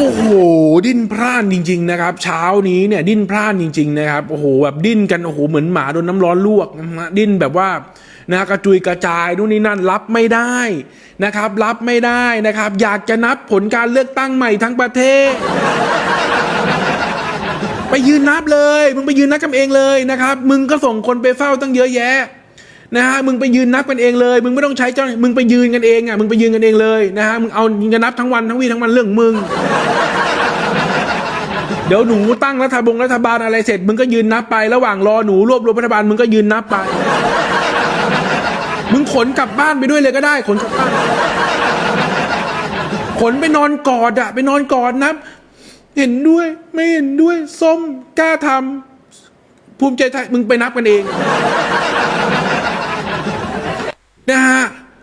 โอ้โหดิ้นพร่านจริง ๆ นะครับ เช้านี้เนี่ยดิ้นพร่านจริง ๆ นะครับโอ้โหแบบดิ้นกันโอ้โหเหมือนหมาโดนน้ำร้อนลวกนะฮะดิ้นแบบว่านะกระจุยกระจายนู่นนี่นั่นรับไม่ได้นะครับ รับไม่ได้นะครับ อยากจะนับผลการเลือกตั้งใหม่ทั้งประเทศ ไปยืนนับเลย มึงไปยืนนับกันเองเลยนะครับ มึงก็ส่งคนไปเฝ้าตั้งเยอะแยะ นะฮะมึงไปยืนนับกันเองเลย มึงไม่ต้องใช้เจ้ามึงไปยืนกันเองอะมึงไปยืนกันเองเลยนะฮะมึงเอามึงจะนับทั้งวันทั้งวี่ทั้งวันเรื่องมึง เดี๋ยวหนูตั้งรัฐบงรัฐบาลอะไรเสร็จ มึงก็ยืนนับไประหว่างรอหนูรวบรวมรัฐบาลมึงก็ยืนนับไป มึงขนกลับบ้านไปด้วยเลยก็ได้ขนกลับบ้านขนไปนอนกอดอะไปนอนกอดนับ เห็นด้วย ไม่เห็นด้วย ส้มกล้าทำภูมิใจไทยมึงไปนับกันเอง นะฮะ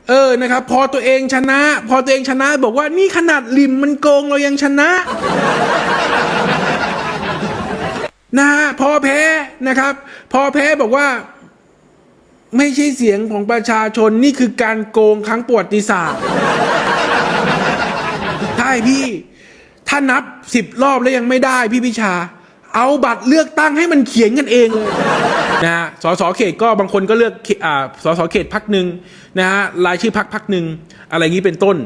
เออนะครับ พอตัวเองชนะ พอตัวเองชนะ บอกว่านี่ขนาดลิมมันโกงเรายังชนะนะฮะพอแพ้นะครับ พอแพ้บอกว่า ไม่ใช่เสียงของประชาชนนี่คือการโกงครั้งประวัติศาสตร์ใช่พี่ ถ้านับสิบรอบแล้วยังไม่ได้พี่พิชา เอาบัตรเลือกตั้งให้มันเขียนกันเองเลย นะฮะสสเขตก็บางคนก็เลือกอ่าสสเขตพักหนึ่งนะฮะรายชื่อพักพักหนึ่งอะไรอย่างนี้เป็นต้น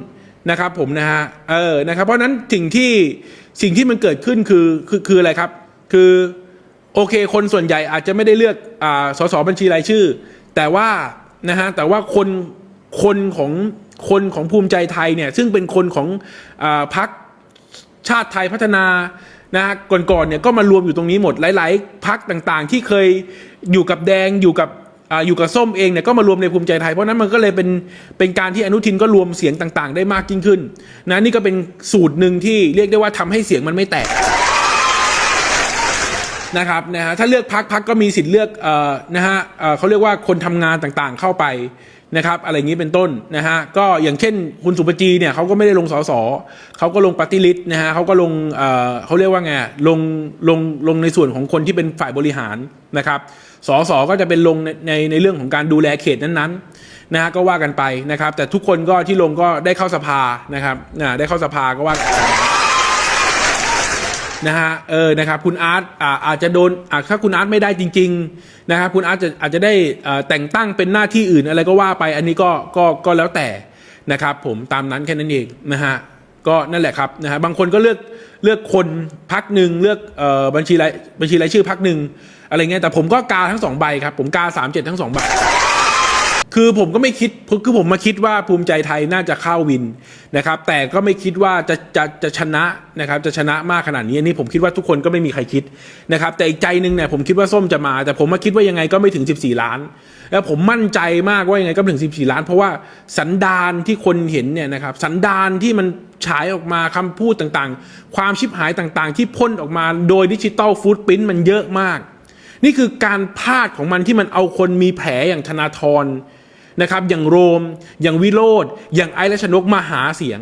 นะครับผมนะฮะเออนะครับ เพราะนั้นสิ่งที่สิ่งที่มันเกิดขึ้นคือคือคืออะไรครับ คือโอเค คนส่วนใหญ่อาจจะไม่ได้เลือกอ่าสสบัญชีรายชื่อ แต่ว่านะฮะแต่ว่าคนคนของคนของภูมิใจไทยเนี่ยซึ่งเป็นคนของอาพักชาติไทยพัฒนา นะฮะก่อนๆเนี่ยก็มารวมอยู่ตรงนี้หมดหลาย ๆพักต่างๆ ที่เคยอยู่กับแดงอยู่กับอยู่กับส้มเองเนี่ยก็มารวมในภูมิใจไทยเพราะฉะนั้นมันก็เลยเป็นเป็นการที่อนุทินก็รวมเสียงต่างๆ ได้มากยิ่งขึ้นนะนี่ก็เป็นสูตรหนึ่งที่เรียกได้ว่าทำให้เสียงมันไม่แตก นะครับนะฮะถ้าเลือกพักพักก็มีสิทธิ์เลือกเอ่อนะฮะเอ่อเขาเรียกว่าคนทำงานต่างๆเข้าไปนะครับอะไรอย่างนี้เป็นต้นนะฮะก็อย่างเช่นคุณสุปจีเนี่ยเขาก็ไม่ได้ลงสสเขาก็ลงปฏิริษนะฮะเขาก็ลงเอ่อเขาเรียกว่าไงลงลงลงในส่วนของคนที่เป็นฝ่ายบริหารนะครับสสก็จะเป็นลงในในในเรื่องของการดูแลเขตนั้นๆนะฮะก็ว่ากันไปนะครับ แต่ทุกคนก็ที่ลงก็ได้เข้าสภานะครับนะได้เข้าสภาก็ว่ากัน นะฮะเออนะครับคุณอาร์ตอ่าอาจจะโดนอ่าถ้าคุณอาร์ตไม่ได้จริงๆนะครับคุณอาร์ตจะอาจจะได้อ่อแต่งตั้งเป็นหน้าที่อื่นอะไรก็ว่าไปอันนี้ก็ก็ก็แล้วแต่นะครับผมตามนั้นแค่นั้นเองนะฮะก็นั่นแหละครับนะฮะบางคนก็เลือกเลือกคนพักหนึ่งเลือกเอ่อบัญชีรายบัญชีรายชื่อพักหนึ่งอะไรเงี้ยแต่ผมก็กาทั้งสองใบครับผมกาสามเจ็ดทั้งสองใบ คือผมก็ไม่คิดคือผมมาคิดว่าภูมิใจไทยน่าจะเข้าวินนะครับ แต่ก็ไม่คิดว่าจะจะจะชนะนะครับ จะชนะมากขนาดนี้อันนี้ผมคิดว่าทุกคนก็ไม่มีใครคิดนะครับ แต่อีกใจหนึ่งเนี่ยผมคิดว่าส้มจะมา แต่ผมมาคิดว่ายังไงก็ไม่ถึง 14 ล้าน แล้วผมมั่นใจมากว่ายังไงก็ถึง 14 ล้าน เพราะว่าสันดานที่คนเห็นเนี่ยนะครับ สันดานที่มันฉายออกมาคำพูดต่างๆ ความชิบหายต่างๆ ที่พ่นออกมาโดยดิจิตอลฟูดปรินมันเยอะมาก นี่คือการพลาดของมันที่มันเอาคนมีแผลอย่างธนาธร นะครับอย่างโรม อย่างวิโรธอย่างไอและชนกมาหาเสียง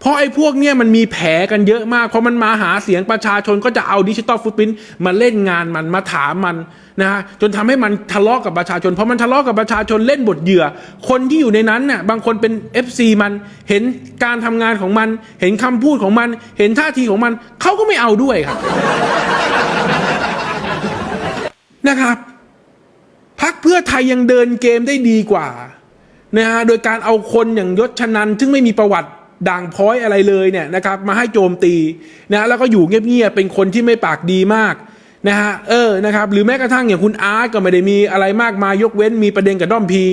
เพราะไอ้พวกเนี้ยมันมีแผลกันเยอะมาก เพราะมันมาหาเสียงประชาชนก็จะเอาดิจิตอลฟุตพิ้นมาเล่นงานมันมาถามมันนะฮะจนทำให้มันทะเลาะกับประชาชน เพราะมันทะเลาะกับประชาชนเล่นบทเหยื่อ คนที่อยู่ในนั้นน่ะบางคนเป็น FC มันเห็นการทำงานของมัน เห็นคำพูดของมัน เห็นท่าทีของมันเขาก็ไม่เอาด้วยครับนะครับ ยยังเดินเกมได้ดีกว่านะฮะโดยการเอาคนอย่างยศชนันซึ่งไม่มีประวัติด่างพ้อยอะไรเลยเนี่ยนะครับมาให้โจมตีนะแล้วก็อยู่เงียบๆเป็นคนที่ไม่ปากดีมากนะฮะเออนะครับหรือแม้กระทั่งอย่างคุณอาร์ตก็ไม่ได้มีอะไรมากมายยกเว้นมีประเด็นกับด้อมพี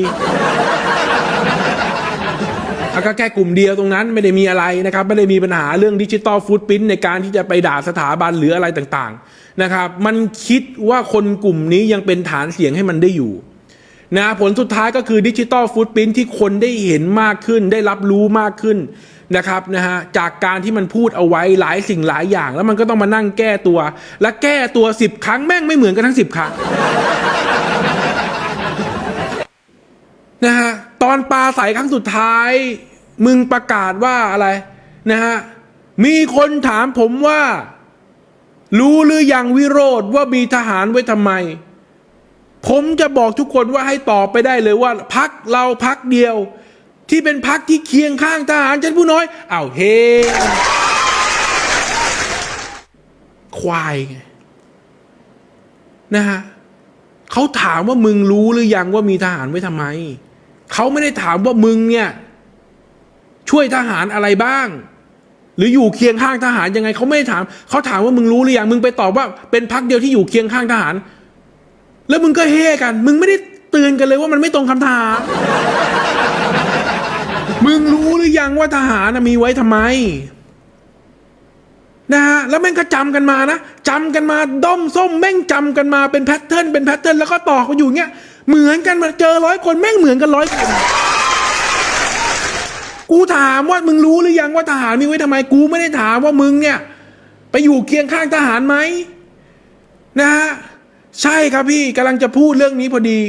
ก็แค่กลุ่มเดียวตรงนั้นไม่ได้มีอะไรนะครับไม่ได้มีปัญหาเรื่องดิจิตอลฟูดพิ้นในการที่จะไปด่าสถาบันหรืออะไรต่างๆนะครับมันคิดว่าคนกลุ่มนี้ยังเป็นฐานเสียงให้มันได้อยู่ นะผลสุดท้ายก็คือดิจิตอลฟูดพิ้นที่คนได้เห็นมากขึ้น ได้รับรู้มากขึ้นนะครับนะฮะจากการที่มันพูดเอาไว้หลายสิ่งหลายอย่าง แล้วมันก็ต้องมานั่งแก้ตัว และแก้ตัวสิบครั้งแม่งไม่เหมือนกันทั้งสิบครั้งนะฮะตอนปลาใสครั้งสุดท้าย มึงประกาศว่าอะไรนะฮะมีคนถามผมว่า รู้หรือยังวิโรธว่ามีทหารไว้ทำไม ผมจะบอกทุกคนว่าให้ตอบไปได้เลยว่าพักเราพักเดียว ที่เป็นพักที่เคียงข้างทหารชั้นผู้น้อยอ้าวเฮควายไงนะฮะเขาถามว่ามึงรู้หรือยังว่ามีทหารไว้ทำไม เขาไม่ได้ถามว่ามึงเนี่ย ช่วยทหารอะไรบ้าง หรืออยู่เคียงข้างทหารยังไง เขาไม่ได้ถาม เขาถามว่ามึงรู้หรือยังมึงไปตอบว่า เป็นพักเดียวที่อยู่เคียงข้างทหาร แล้วมึงก็เฮ่กัน มึงไม่ได้เตือนกันเลยว่ามันไม่ตรงคำถาม มึงรู้หรือยังว่าทหารนะมีไว้ทำไม นะฮะแล้วแม่งก็จำกันมานะจำกันมาด้อมส้มแม่งจำกันมาเป็นแพทเทิร์นเป็นแพทเทิร์นแล้วก็ต่อกันอยู่เงี้ยเหมือนกันมาเจอร้อยคนแม่งเหมือนกันร้อยคนกูถามว่ามึงรู้หรือยังว่าทหารมีไว้ทำไม กูไม่ได้ถามว่ามึงเนี่ย ไปอยู่เคียงข้างทหารไหมนะฮะ ใช่ครับพี่กำลังจะพูดเรื่องนี้พอดี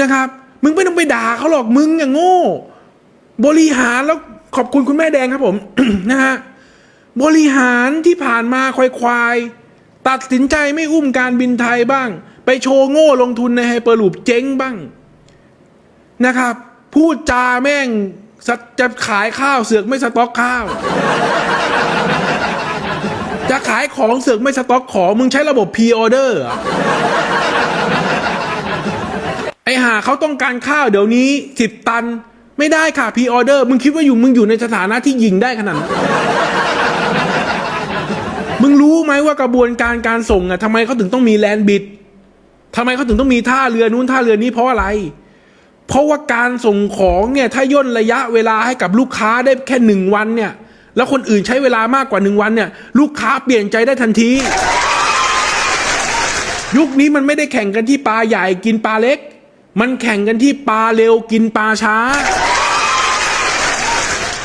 นะครับ มึงไม่ต้องไปด่าเขาหรอกมึงอย่างโง่ บริหารแล้วขอบคุณคุณแม่แดงครับผมนะฮะบริหารที่ผ่านมาควายควายๆตัดสินใจไม่อุ้มการบินไทยบ้าง ไปโชว์โง่ลงทุนในไฮเปอร์ลูปเจ๊งบ้างนะครับ พูดจาแม่งสัตจะขายข้าวเสือกไม่สต็อกข้าว จะขายของเสือกไม่สต็อกของมึงใช้ระบบพ r ออเดอร์เหรอไอหาเขาต้องการข้าวเดี๋ยวนี้สิบตัน ไม่ได้ค่ะพ r ออเดอร์มึงคิดว่าอยู่มึงอยู่ในสถานะที่ยิงได้ขนาดนั้นมึงรู้ไหมว่ากระบวนการการส่งอะทำไมเขาถึงต้องมีแลนด์บิดทำไมเขาถึงต้องมีท่าเรือนู้นท่าเรือนี้เพราะอะไร เพราะว่าการส่งของเนี่ยถ้าย่นระยะเวลาให้กับลูกค้าได้แค่หนึ่งวันเนี่ย แล้วคนอื่นใช้เวลามากกว่าหนึ่งวันเนี่ย ลูกค้าเปลี่ยนใจได้ทันที ยุคนี้มันไม่ได้แข่งกันที่ปลาใหญ่กินปลาเล็ก มันแข่งกันที่ปลาเร็วกินปลาช้า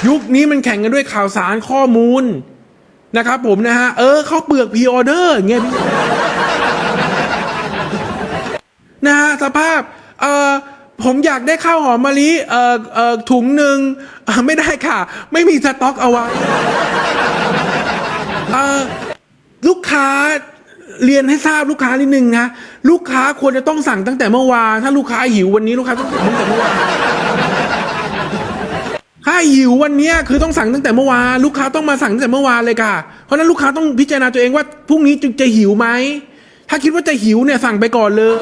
ยุคนี้มันแข่งกันด้วยข่าวสารข้อมูลนะครับผมนะฮะ เออเขาเปลือกพ r ออเดอร์เงี้ยพี่นะฮะสภาพ เออ ผมอยากได้ข้าวหอมมะลิเออเออถุงหนึ่งเอ่อไม่ได้ค่ะ ไม่มีสต็อกเอาไว้เออลูกค้าเรียนให้ทราบลูกค้านิดนึงนะลูกค้าควรจะต้องสั่งตั้งแต่เมื่อวานถ้าลูกค้าหิววันนี้ลูกค้าต้องสั่งตั้งแต่เมื่อวานถ้าหิววันเนี้ยคือต้องสั่งตั้งแต่เมื่อวานลูกค้าต้องมาสั่งตั้งแต่เมื่อวานเลยค่ะ เพราะฉะนั้นลูกค้าต้องพิจารณาตัวเองว่าพรุ่งนี้จะหิวไหมถ้าคิดว่าจะหิวเนี่ยสั่งไปก่อนเลย